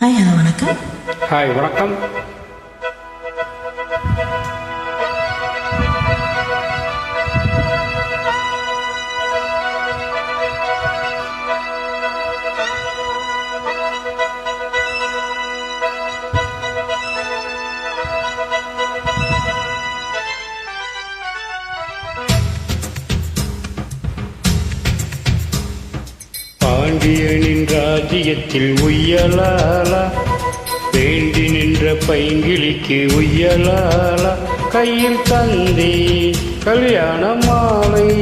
Hi hello வணக்கம். Hi வணக்கம். ராஜ்யத்தில் உய்யலாலா. வேண்டி நின்ற பைங்கிளிக்கு உய்யலாலா. கையில் தந்தி கல்யாண மாலை.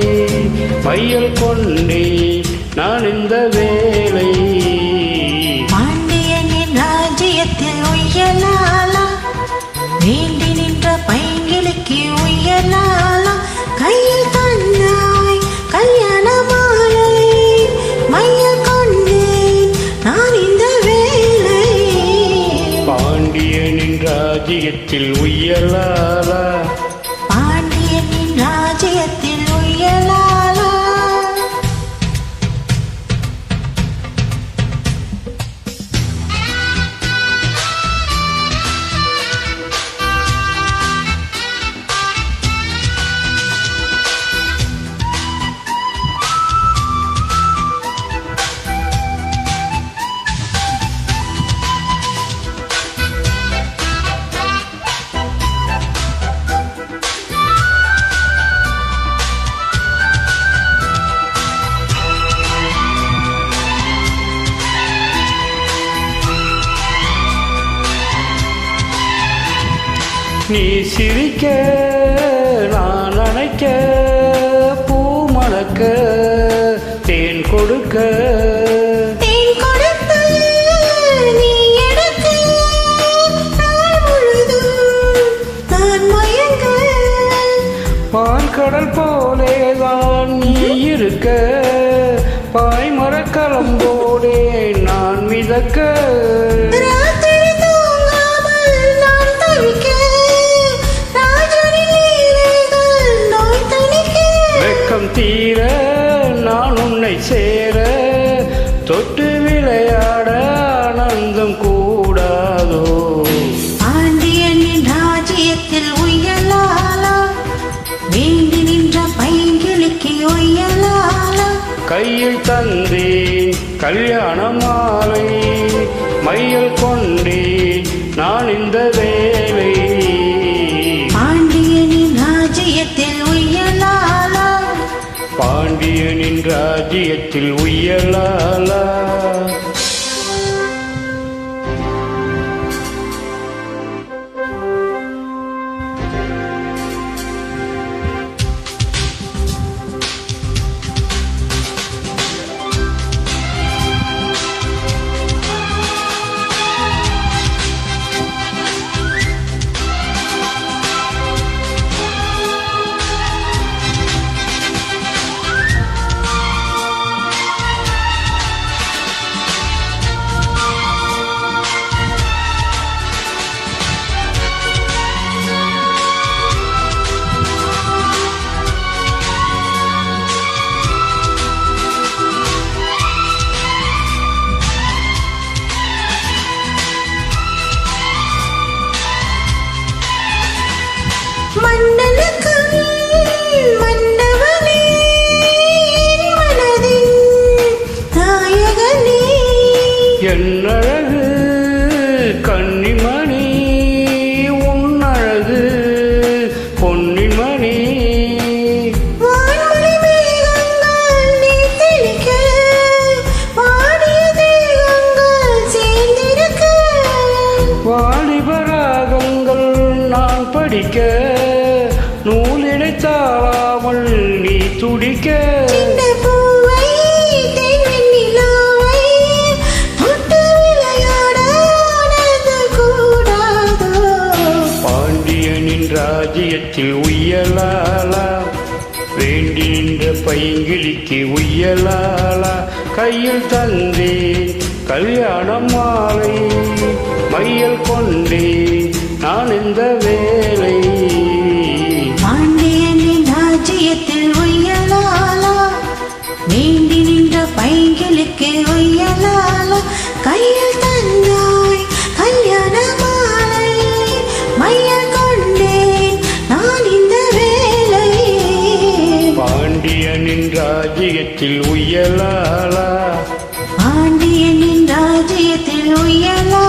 மையல் கொண்டே நான் இந்த வேலை இதயத்தில் உயலாலா நீ சிரிக்க நான் அணைக்க பூ மணக்க தேன் கொடுக்க. தேன் பால்கடல் போலேதான் நீ இருக்க. பாய்மரக்கலம்போடே நான் மிதக்க. கையில் தந்தேன் கல்யாண மாலை மையல் கொண்டேன் நான் இந்த வேலை. பாண்டியனின் ராஜ்யத்தில் உய்யலாலா பாண்டியனின் ராஜ்யத்தில் உய்யலாலா படிக்க. நூலிடை தாழாமல் நீ துடிக்க. பாண்டியனின் ராஜ்யத்தில் உய்யலாலா வேண்டி நின்ற பைங்கிளிக்கு உய்யலாலா கையில் தந்தேன் கல்யாண மாலை மையல் கொண்டேன் நான் இந்த வேலை கையில் தந்தாய் கல்யாண மாலை மையல் கொண்டேன் நான் இந்த வேலை பாண்டியனின் ராஜ்யத்தில் உயலாளா பாண்டியனின் ராஜ்யத்தில் உயலா